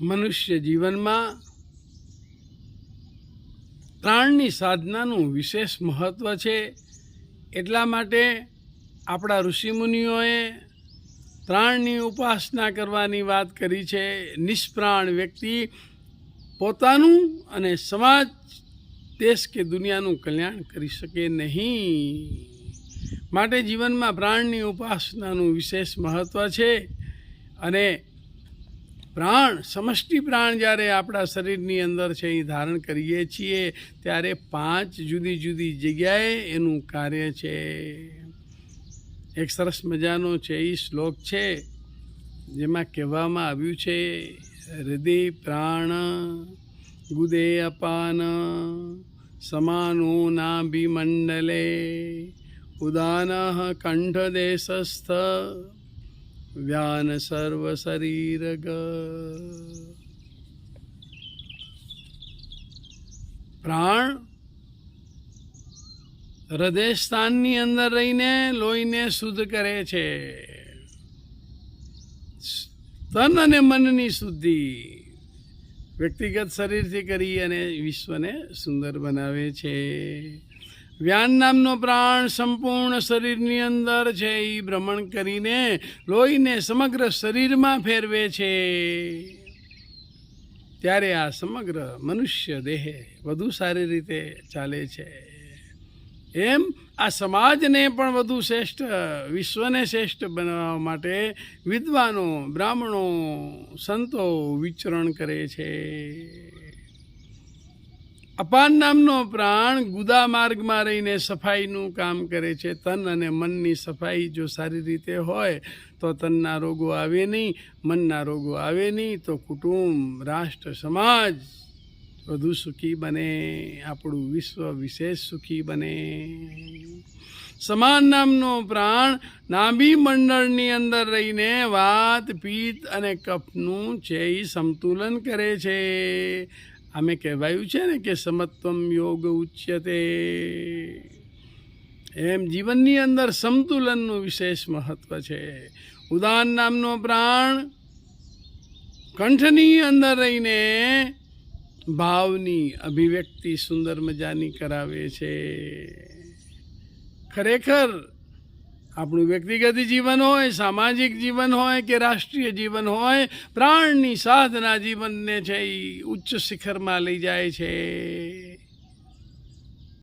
મનુષ્ય જીવનમાં પ્રાણની સાધનાનું વિશેષ મહત્ત્વ છે. એટલા માટે આપણા ઋષિમુનિઓએ પ્રાણની ઉપાસના કરવાની વાત કરી છે. નિષ્પ્રાણ વ્યક્તિ પોતાનું અને સમાજ, દેશ કે દુનિયાનું કલ્યાણ કરી શકે નહીં. માટે જીવનમાં પ્રાણની ઉપાસનાનું વિશેષ મહત્ત્વ છે. અને પ્રાણ, સમષ્ટિ પ્રાણ જ્યારે આપણા શરીરની અંદર છે એ ધારણ કરીએ છીએ, ત્યારે પાંચ જુદી જુદી જગ્યાએ એનું કાર્ય છે. એક સરસ મજાનો છે એ શ્લોક છે, જેમાં કહેવામાં આવ્યું છે, હૃદય પ્રાણ ગુદે અપાન સમાનો નાભિમંડલે ઉદાન કંઠદેશસ્થ વ્યાન સર્વ શરીરગ પ્રાણ હૃદય અંદર રહીને લોહીને શુદ્ધ કરે છે. તન અને મનની શુદ્ધિ વ્યક્તિગત શરીરથી કરી અને વિશ્વને સુંદર બનાવે છે. વ્યાન નામનો પ્રાણ સંપૂર્ણ શરીરની અંદર છે એ ભ્રમણ કરીને લોહીને સમગ્ર શરીરમાં ફેરવે છે. ત્યારે આ સમગ્ર મનુષ્ય દેહ વધુ સારી રીતે ચાલે છે. એમ આ સમાજને પણ વધુ શ્રેષ્ઠ, વિશ્વને શ્રેષ્ઠ બનાવવા માટે વિદ્વાનો, બ્રાહ્મણો, સંતો વિચરણ કરે છે. અપાન નામનો પ્રાણ ગુદા માર્ગમાં રહીને સફાઈનું કામ કરે છે. તન અને મનની સફાઈ જો સારી રીતે હોય, તો તનના રોગો આવે નહીં, મનના રોગો આવે નહીં, તો કુટુંબ, રાષ્ટ્ર, સમાજ વધુ સુખી બને, આપણું વિશ્વ વિશેષ સુખી બને. સમાન નામનો પ્રાણ નાભી મંડળની અંદર રહીને વાત પિત્ત અને કફનું છે સંતુલન કરે છે. અમે કહેવાયું છે ને કે સમત્વમ યોગ ઉચ્યતે. એમ જીવનની અંદર સંતુલનનું વિશેષ મહત્વ છે. ઉદાન નામનો પ્રાણ કંઠની અંદર રહીને ભાવની અભિવ્યક્તિ સુંદર મજાની કરાવે છે. ખરેખર આપણું વ્યક્તિગત જીવન હોય, સામાજિક જીવન હોય કે રાષ્ટ્રીય જીવન હોય, પ્રાણની સાધના જીવનને છે એ ઉચ્ચ શિખરમાં લઈ જાય છે.